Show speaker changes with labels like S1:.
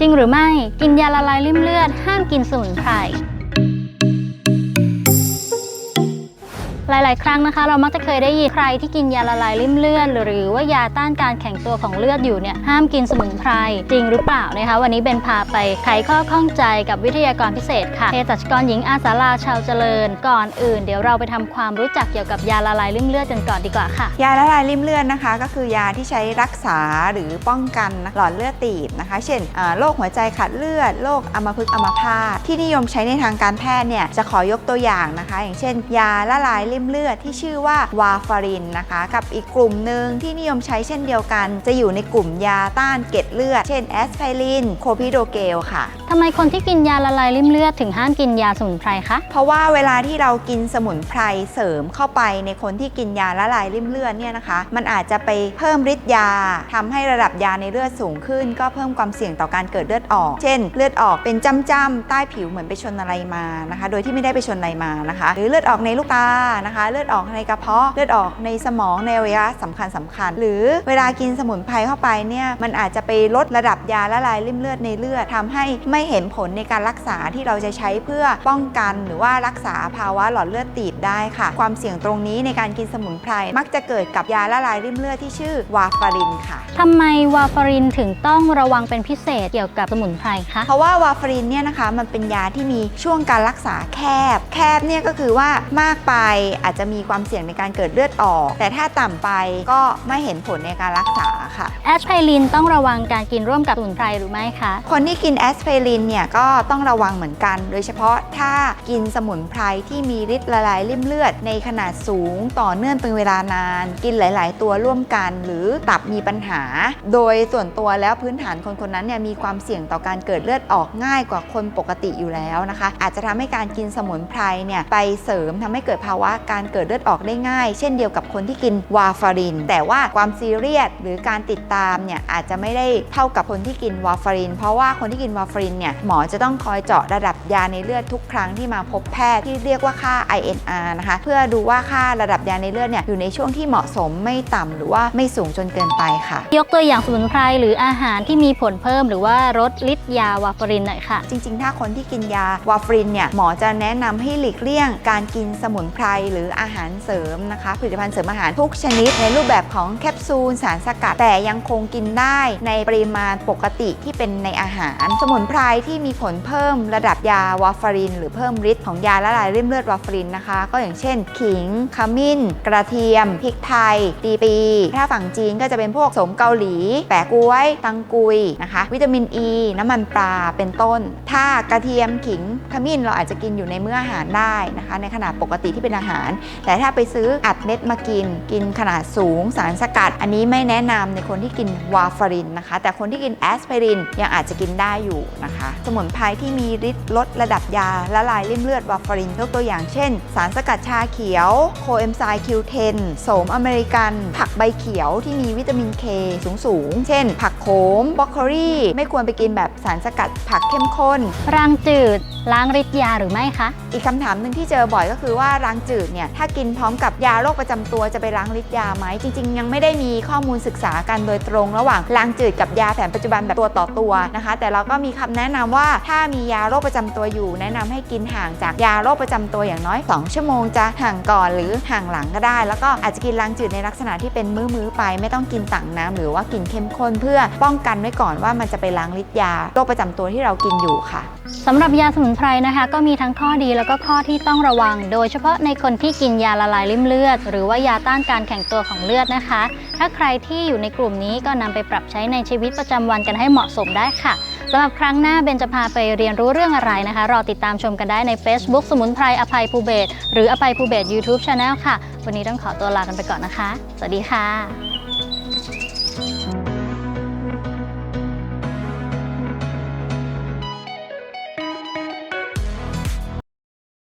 S1: จริงหรือไม่กินยาละลายริ่มเลือด ห้ามกินสมุนไพร หลาย ๆ ครั้งนะคะ เรามักจะเคยได้ยินใครที่กินยาละลายริ่มเลือดหรือว่ายาต้านการแข็งตัวของเลือดอยู่เนี่ยห้ามกินสมุนไพรจริงหรือเปล่านะคะ วันนี้เบนพาไปไขข้อข้องใจกับวิทยากรพิเศษค่ะเภสัชกรหญิงอาสาลาชาวเจริญ ก่อนอื่น เดี๋ยวเราไปทำความรู้จักเกี่ยวกับยาละลายริ่มเลือดกันก่อนดีกว่าค่ะ
S2: ยาละลายริ่มเลือดนะคะ ก็คือยาที่ใช้รักษาหรือป้องกันหลอดเลือดตีบนะคะ เช่นโรคหัวใจขาดเลือดโรคอัมพฤกษ์อัมพาตที่นิยมใช้ในทางการแพทย์เนี่ยจะขอยกตัวอย่างนะคะ อย่างเช่น ยาละลายริ่มเลือดที่ชื่อว่าวาฟารินนะคะ กับอีกกลุ่มหนึ่งที่นิยมใช้เช่นเดียวกัน จะอยู่ในกลุ่มยาต้านเกล็ดเลือด เช่นแอสไพรินโคพิโดเกลค่ะ
S1: ทำไมคนที่กินยาละลายริ่มเลือดถึงห้ามกินยาสมุนไพรคะ
S2: เพราะว่าเวลาที่เรากินสมุนไพรเสริมเข้าไปในคนที่กินยาละลายริ่มเลือดเนี่ยนะคะ มันอาจจะไปเพิ่มฤทธิ์ยาทำให้ระดับยาในเลือดสูงขึ้น ก็เพิ่มความเสี่ยงต่อการเกิดเลือดออก เช่น เลือดออกเป็นจ้ำๆใต้ผิวเหมือนไปชนอะไรมานะคะ โดยที่ไม่ได้ไปชนอะไรมานะคะ หรือเลือดออกในลูกตานะคะ เลือดออกในกระเพาะเลือดออกในสมองในอวัยวะสำคัญสำคัญ หรือเวลากินสมุนไพรเข้าไปเนี่ยมันอาจจะไปลดระดับยาละลายริ่มเลือดในเลือดทำให้ไม่เห็นผลในการรักษาที่เราจะใช้เพื่อป้องกันหรือว่ารักษาภาวะหลอดเลือดตีบได้ค่ะ ความเสี่ยงตรงนี้ในการกินสมุนไพรมักจะเกิดกับยาละลายริ่มเลือดที่ชื่อวาฟารินค่ะ
S1: ทำไมวาฟารินถึงต้องระวังเป็นพิเศษเกี่ยวกับสมุนไพรคะ
S2: เพราะว่าวาฟารินเนี่ยนะคะมันเป็นยาที่มีช่วงการรักษาแคบ แคบเนี่ยก็คือว่ามากไปอาจจะมีความเสี่ยงในการเกิดเลือดออก แต่ถ้าต่ำไปก็ไม่เห็นผลในการรักษาค่ะ
S1: แอสไพรินต้องระวังการกินร่วมกับสมุนไพรหรือไม่คะ
S2: คนที่กินแอสไพรินเนี่ยก็ต้องระวังเหมือนกัน โดยเฉพาะถ้ากินสมุนไพรที่มีฤทธิ์ละลายริ่มเลือด ในขนาดสูงต่อเนื่องเป็นเวลานาน กินหลาย ๆ ตัวร่วมกัน หรือตับมีปัญหา โดยส่วนตัวแล้วพื้นฐานคนคนนั้นเนี่ยมีความเสี่ยงต่อการเกิดเลือดออกง่ายกว่าคนปกติอยู่แล้วนะคะ อาจจะทำให้การกินสมุนไพรเนี่ยไปเสริมทำให้เกิดภาวะการเกิดเลือดออกได้ง่าย เช่นเดียวกับคนที่กินวาฟาริน แต่ว่าความซีเรียสหรือการติดตามเนี่ยอาจจะไม่ได้เท่ากับคนที่กินวาฟาริน เพราะว่าคนที่กินวาฟารินเนี่ยหมอจะต้องคอยเจาะระดับยาในเลือดทุกครั้งที่มาพบแพทย์ที่เรียกว่าค่า INR นะคะเพื่อดูว่าค่าระดับยาในเลือดเนี่ยอยู่ในช่วงที่เหมาะสมไม่ต่ำหรือว่าไม่สูงจนเกินไปค่ะ
S1: ยกตัวอย่างสมุนไพรหรืออาหารที่มีผลเพิ่มหรือว่าลดฤทธิ์ยาวาฟารินหน่อยค่ะ
S2: จริง ๆ ถ้าคนที่กินยาวาฟรินเนี่ยหมอจะแนะนำให้หลีกเลี่ยง การกินสมุนไพรหรืออาหารเสริมนะคะ ผลิตภัณฑ์เสริมอาหารทุกชนิด ในรูปแบบของแคปซูลสารสกัด แต่ยังคงกินได้ในปริมาณปกติที่เป็นในอาหาร สมุนไพรที่มีผลเพิ่มระดับยาวาฟาริน หรือเพิ่มฤทธิ์ของยาละลายริ่มเลือดวาฟารินนะคะ ก็อย่างเช่น ขิงขมิ้น กระเทียมพริกไทยตีปี ถ้าฝั่งจีนก็จะเป็นพวกสมเกาหลี แปะกล้วย ตังกุยนะคะ วิตามินอ e, ีน้ำมันปลาเป็นต้น ถ้ากระเทียมขิงขมิ้นเราอาจจะกินอยู่ในมื้ออาหารได้นะคะ ในขนาดปกติที่เป็นอาหารแต่ถ้าไปซื้ออัดเม็ดมากิน กินขนาดสูงสารสกัด อันนี้ไม่แนะนำในคนที่กินวาฟารินนะคะ แต่คนที่กินแอสไพรินยังอาจจะกินได้อยู่นะคะ สมุนไพรที่มีฤทธิ์ลดระดับยาละลายริ่มเลือดวาฟารินยกตัวอย่างเช่น สารสกัดชาเขียว โคเอนไซม์ Q10 โสมอเมริกัน ผักใบเขียวที่มีวิตามินเคสูงสูงๆเช่น ผักโขมบรอกโคลีไม่ควรไปกินแบบสารสกัดผักเข้มข้น
S1: รังจืดล้างฤทธิ์ยาหรือไม่คะ
S2: อีกคำถามหนึ่งที่เจอบ่อยก็คือว่ารังจืดเนี่ยถ้ากินพร้อมกับยาโรคประจำตัวจะไปล้างฤทธิ์ยาไหมจริง ๆ ยังไม่ได้มีข้อมูลศึกษากันโดยตรงระหว่างรังจืดกับยาแผนปัจจุบันแบบตัวต่อตัวนะคะ แต่เราก็มีคำแนะนำว่าถ้ามียาโรคประจำตัวอยู่ แนะนำให้กินห่างจากยาโรคประจำตัวอย่างน้อย 2 ชั่วโมงจะห่างก่อนหรือห่างหลังก็ได้ แล้วก็อาจจะกินรังจืดในลักษณะที่เป็นมื้อๆไป ไม่ต้องกินต่างน้ำหรือว่ากินเข้มข้นเพื่อป้องกันไว้ก่อนว่ามันจะไปล้างฤทธิ์ยาโรคประจำตัวที่เรากินอยู่ค่ะ
S1: สำหรับยาสมุนไพรนะคะ ก็มีทั้งข้อดีแล้วก็ข้อที่ต้องระวัง โดยเฉพาะในคนที่กินยาละลายริ่มเลือด หรือว่ายาต้านการแข็งตัวของเลือดนะคะ ถ้าใครที่อยู่ในกลุ่มนี้ก็นำไปปรับใช้ในชีวิตประจำวันกันให้เหมาะสมได้ค่ะสำหรับครั้งหน้าเบนจะพาไปเรียนรู้เรื่องอะไรนะคะ รอติดตามชมกันได้ใน Facebook สมุนไพรอภัยภูเบศหรืออภัยภูเบศ YouTube Channel ค่ะ วันนี้ต้องขอตัวลากันไปก่อนนะคะ สวัสดีค่ะ